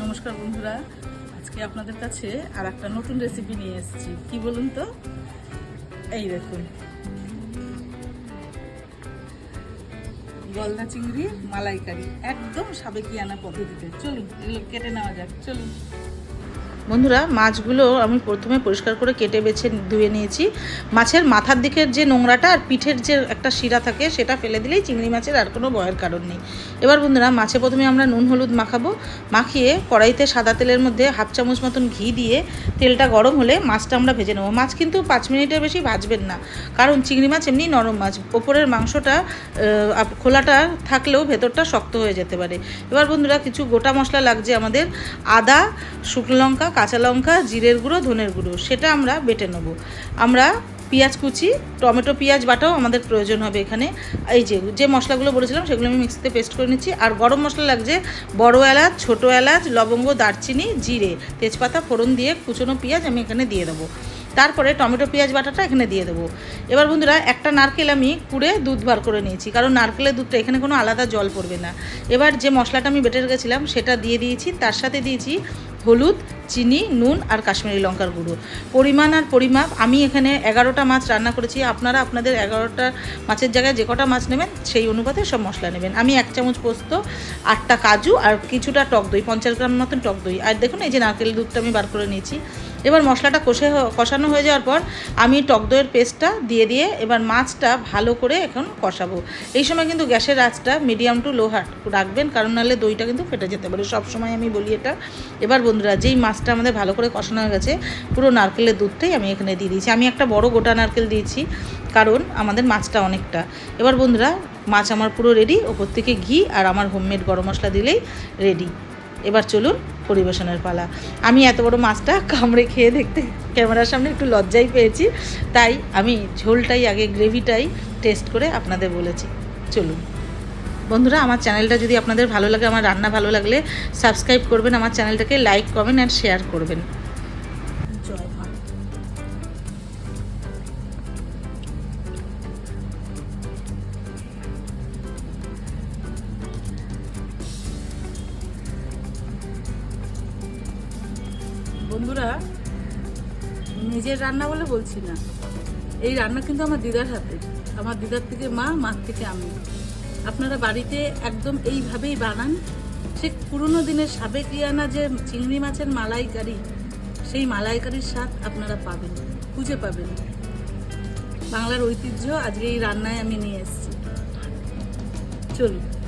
নমস্কার বন্ধুরা। আজকে আপনাদের কাছে আর একটা নতুন রেসিপি নিয়ে এসেছি। কি বলুন তো? এই দেখুন। গলদা চিংড়ি, মালাইকারি, একদম সাবেকিয়ানা পদ্ধতিতে। চলুন, এগুলো কেটে নেওয়া যাক। চলুন। বন্ধুরা, মাছগুলো আমি প্রথমে পরিষ্কার করে কেটে বেছে ধুয়ে নিয়েছি। মাছের মাথার দিকের যে নোংরাটা আর পিঠের যে একটা শিরা থাকে, সেটা ফেলে দিলেই চিংড়ি মাছের আর কোনো ভয়ের কারণ নেই। এবার বন্ধুরা, মাছে প্রথমে আমরা নুন, হলুদ মাখাবো। মাখিয়ে কড়াইতে সাদা তেলের মধ্যে হাফ চামচ মতন ঘি দিয়ে তেলটা গরম হলে মাছটা আমরা ভেজে নেব। মাছ কিন্তু পাঁচ মিনিটের বেশি ভাজবেন না, কারণ চিংড়ি মাছ এমনি নরম মাছ। ওপরের মাংসটা খোলাটা থাকলেও ভেতরটা শক্ত হয়ে যেতে পারে। এবার বন্ধুরা, কিছু গোটা মশলা লাগছে আমাদের। আদা, শুকনো লঙ্কা কাঁচা লঙ্কা, জিরের গুঁড়ো, ধনের গুঁড়ো, সেটা আমরা বেটে নেব। আমরা পেঁয়াজ কুচি, টমেটো পেঁয়াজ বাটাও আমাদের প্রয়োজন হবে এখানে। এই যে যে মশলাগুলো বলেছিলাম, সেগুলো আমি মিক্সিতে পেস্ট করে নিচ্ছি। আর গরম মশলা লাগছে বড় এলাচ, ছোটো এলাচ, লবঙ্গ, দারচিনি, জিরে, তেজপাতা, ফোড়ন দিয়ে কুচনো পেঁয়াজ আমি এখানে দিয়ে দেবো। তারপরে টমেটো পেঁয়াজ বাটাটা এখানে দিয়ে দেবো। এবার বন্ধুরা, একটা নারকেল আমি কুড়ে দুধ বার করে নিয়েছি, কারণ নারকেলের দুধটা এখানে কোনো আলাদা জল পড়বে না। এবার যে মশলাটা আমি বেটে রেখেছিলাম, সেটা দিয়ে দিয়েছি। তার সাথে দিয়েছি হলুদ, চিনি, নুন আর কাশ্মীরি লঙ্কার গুঁড়ো। পরিমাণ আর পরিমাপ, আমি এখানে এগারোটা মাছ রান্না করেছি। আপনারা আপনাদের এগারোটা মাছের জায়গায় যে কটা মাছ নেবেন, সেই অনুপাতে সব মশলা নেবেন। আমি এক চামচ পোস্ত, আটটা কাজু আর কিছুটা টক দই, পঞ্চাশ গ্রাম মতন টক দই। আর দেখুন, এই যে নারকেল দুধটা আমি বার করে নিয়েছি। এবার মশলাটা কষে কষানো হয়ে যাওয়ার পর আমি টক দইয়ের পেস্টটা দিয়ে দিয়ে এবার মাছটা ভালো করে এখন কষাবো। এই সময় কিন্তু গ্যাসের আঁচটা মিডিয়াম টু লো রাখবেন, কারণ নাহলে দইটা কিন্তু ফেটে যেতে পারে। সব সময় আমি বলি এটা। এবার বন্ধুরা, যেই মাছটা আমাদের ভালো করে কষানো হয়ে গেছে, পুরো নারকেলের দুধটাই আমি এখানে দিয়ে দিয়েছি। আমি একটা বড় গোটা নারকেল দিয়েছি, কারণ আমাদের মাছটা অনেকটা। এবার বন্ধুরা, মাছ আমার পুরো রেডি ওপর থেকে ঘি আর আমার হোমমেড গরম মশলা দিলেই রেডি এবার চলুন পরিবেশনের পালা। আমি এত বড় মাছটা কামড়ে খেয়ে দেখতে ক্যামেরার সামনে একটু লজ্জাই পেয়েছি। তাই আমি ঝোলটাই, আগে গ্রেভিটাই টেস্ট করে আপনাদের বলেছি। চলুন। বন্ধুরা, আমার চ্যানেলটা যদি আপনাদের ভালো লাগে, আমার রান্না ভালো লাগলে সাবস্ক্রাইব করবেন, আমার চ্যানেলটাকে লাইক কমেন্ট অ্যান্ড শেয়ার করবেন। জয় মা বন্ধুরা, নিজের রান্না বলে বলছি না। এই রান্না কিন্তু আমার দিদার হাতে। আমার দিদার থেকে মা, মার থেকে আমি। আপনারা বাড়িতে একদম এইভাবেই বানান। সে পুরনো দিনের সাবেকিয়ানা যে চিংড়ি মাছের মালাইকারি, সেই মালাইকারির স্বাদ আপনারা পাবেন, খুঁজে পাবেন। বাংলার ঐতিহ্য আজকে এই রান্নায় আমি নিয়ে এসেছি। চলুন।